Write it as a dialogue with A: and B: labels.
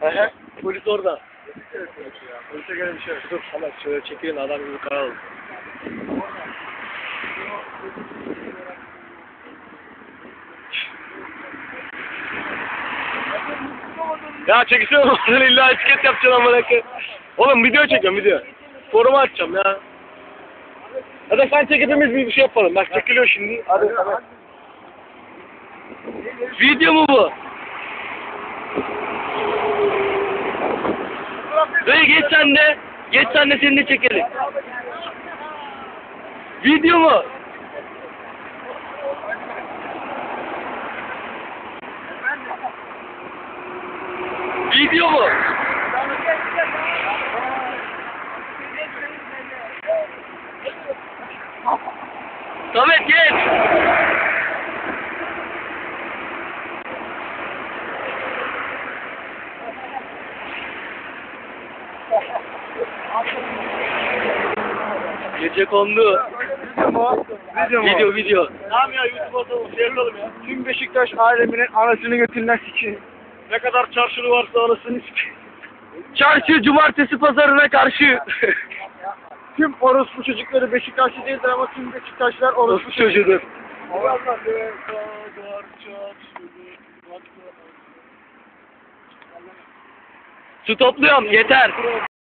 A: Aha. Polis orada. Polise göre bir şey yok. Dur tamam şöyle çekilin adam gibi karalım. Ya çekilsene oğlum illa etiket yapacaksın amına koyayım. Oğlum video çekiyorum video. Foruma atacağım ya. Hadi sen çek hepimiz bir şey yapalım. Bak çekiliyor şimdi. Hadi hadi. Video mu bu? Dayı geç sen de. Geç sen de seni de çekelim. Video mu? Video mu? Samet geç. Gece kondu.
B: Video mu? Video mu?
A: Video video.
B: Tamam ya YouTube'a atalım, şey yapalım ya. Tüm Beşiktaş aleminin anasını götünden sikin.
A: Ne kadar çarşılı varsa anasını sikeyim. Çarşı cumartesi pazarına karşı.
B: Tüm orospu çocukları Beşiktaşlı değildir ama tüm Beşiktaşlar orospu
A: çocuğudur. Su topluyorum yeter.